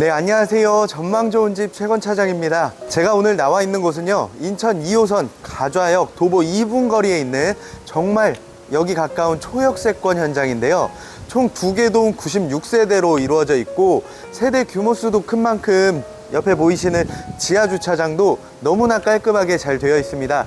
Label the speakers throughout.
Speaker 1: 네, 안녕하세요. 전망 좋은 집 최건 차장입니다. 제가 오늘 나와 있는 곳은요, 인천 2호선 가좌역 도보 2분 거리에 있는 정말 여기 가까운 초역세권 현장인데요. 총 두 개 동 96세대로 이루어져 있고, 세대 규모 수도 큰 만큼 옆에 보이시는 지하 주차장도 너무나 깔끔하게 잘 되어 있습니다.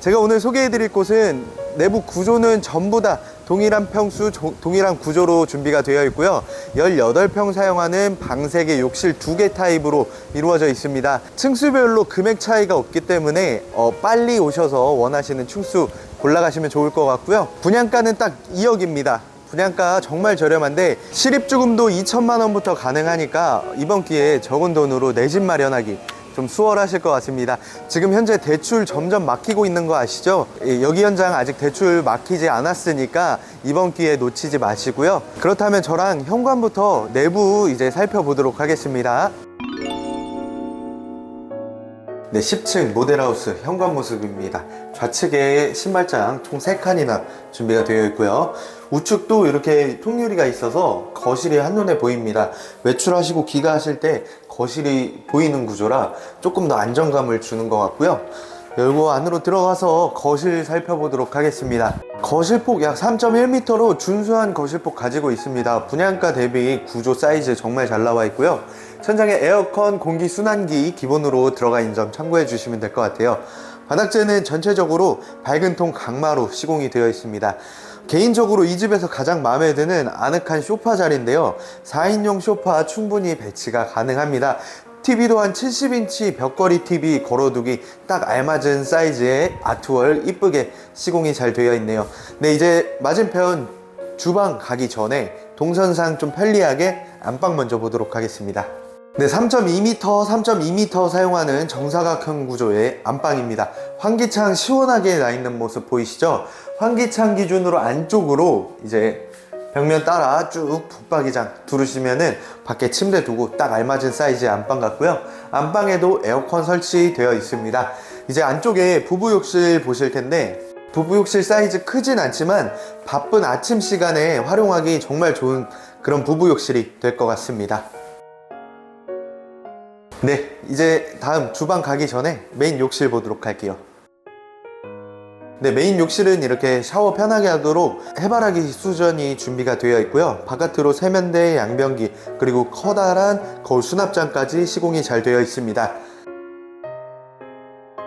Speaker 1: 제가 오늘 소개해 드릴 곳은 내부 구조는 전부 다 동일한 평수, 조- 동일한 구조로 준비가 되어 있고요. 18평 사용하는 방색의 욕실 두 개 타입으로 이루어져 있습니다. 층수별로 금액 차이가 없기 때문에 어, 빨리 오셔서 원하시는 층수 골라가시면 좋을 것 같고요. 분양가는 딱 2억입니다. 분양가 정말 저렴한데 실입주금도 2천만 원부터 가능하니까 이번 기회에 적은 돈으로 내 집 마련하기 좀 수월하실 것 같습니다. 지금 현재 대출 점점 막히고 있는 거 아시죠? 예, 여기 현장 아직 대출 막히지 않았으니까 이번 기회에 놓치지 마시고요. 그렇다면 저랑 현관부터 내부 이제 살펴보도록 하겠습니다. 네, 10층 모델하우스 현관 모습입니다. 좌측에 신발장 총 3칸이나 준비가 되어 있고요. 우측도 이렇게 통유리가 있어서 거실이 한눈에 보입니다. 외출하시고 귀가하실 때 거실이 보이는 구조라 조금 더 안정감을 주는 것 같고요. 열고 안으로 들어가서 거실 살펴보도록 하겠습니다. 거실폭 약 3.1m로 준수한 거실폭 가지고 있습니다. 분양가 대비 구조 사이즈 정말 잘 나와 있고요. 천장에 에어컨, 공기 순환기 기본으로 들어가 있는 점 참고해 주시면 될 것 같아요. 바닥재는 전체적으로 밝은 통 강마로 시공이 되어 있습니다. 개인적으로 이 집에서 가장 마음에 드는 아늑한 소파 자리인데요. 4인용 소파 충분히 배치가 가능합니다. TV도 한 70인치 벽걸이 TV 걸어두기 딱 알맞은 사이즈의 아트월 이쁘게 시공이 잘 되어 있네요. 네, 이제 맞은편 주방 가기 전에 동선상 좀 편리하게 안방 먼저 보도록 하겠습니다. 네, 3.2m, 3.2m 사용하는 정사각형 구조의 안방입니다. 환기창 시원하게 나 있는 모습 보이시죠? 환기창 기준으로 안쪽으로 이제 벽면 따라 쭉 붙박이장 두르시면은 밖에 침대 두고 딱 알맞은 사이즈의 안방 같고요. 안방에도 에어컨 설치되어 있습니다. 이제 안쪽에 부부 욕실 보실 텐데 부부 욕실 사이즈 크진 않지만 바쁜 아침 시간에 활용하기 정말 좋은 그런 부부 욕실이 될 것 같습니다. 네, 이제 다음 주방 가기 전에 메인 욕실 보도록 할게요. 네, 메인 욕실은 이렇게 샤워 편하게 하도록 해바라기 수전이 준비가 되어 있고요. 바깥으로 세면대, 양변기, 그리고 커다란 거울 수납장까지 시공이 잘 되어 있습니다.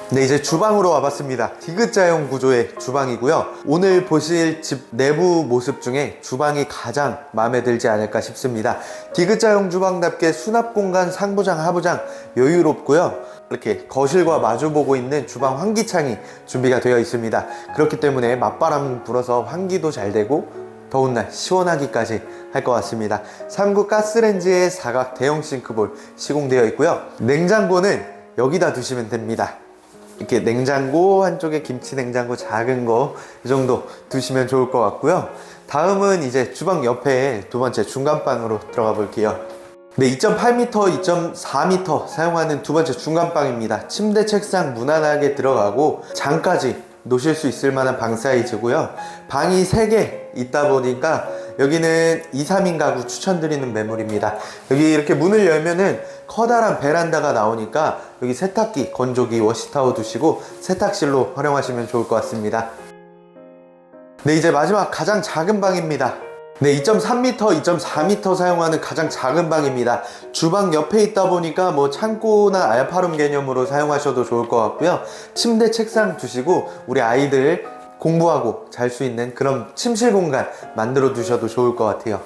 Speaker 1: 네, 이제 주방으로 와봤습니다. 디귿자형 구조의 주방이고요. 오늘 보실 집 내부 모습 중에 주방이 가장 마음에 들지 않을까 싶습니다. 디귿자형 주방답게 수납 공간 상부장, 하부장 여유롭고요. 이렇게 거실과 마주보고 있는 주방 환기창이 준비가 되어 있습니다. 그렇기 때문에 맞바람 불어서 환기도 잘 되고 더운 날 시원하기까지 할 것 같습니다. 3구 가스렌지에 사각 대형 싱크볼 시공되어 있고요. 냉장고는 여기다 두시면 됩니다. 이렇게 냉장고 한쪽에 김치 냉장고 작은 거 이 정도 두시면 좋을 것 같고요. 다음은 이제 주방 옆에 두 번째 중간방으로 들어가 볼게요. 네, 2.8m, 2.4m 사용하는 두 번째 중간방입니다. 침대, 책상 무난하게 들어가고 장까지 놓으실 수 있을 만한 방 사이즈고요. 방이 3개 있다 보니까 여기는 2, 3인 가구 추천드리는 매물입니다. 여기 이렇게 문을 열면은 커다란 베란다가 나오니까 여기 세탁기, 건조기, 워시타워 두시고 세탁실로 활용하시면 좋을 것 같습니다. 네, 이제 마지막 가장 작은 방입니다. 네, 2.3m, 2.4m 사용하는 가장 작은 방입니다. 주방 옆에 있다 보니까 뭐 창고나 알파룸 개념으로 사용하셔도 좋을 것 같고요. 침대, 책상 두시고 우리 아이들 공부하고 잘 수 있는 그런 침실 공간 만들어 두셔도 좋을 것 같아요.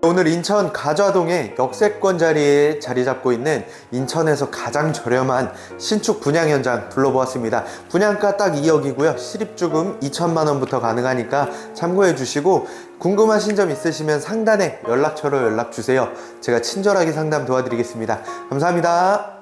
Speaker 1: 오늘 인천 가좌동의 역세권 자리에 자리 잡고 있는 인천에서 가장 저렴한 신축 분양 현장 둘러보았습니다. 분양가 딱 2억이고요. 실입주금 2천만 원부터 가능하니까 참고해 주시고 궁금하신 점 있으시면 상단에 연락처로 연락 주세요. 제가 친절하게 상담 도와드리겠습니다. 감사합니다.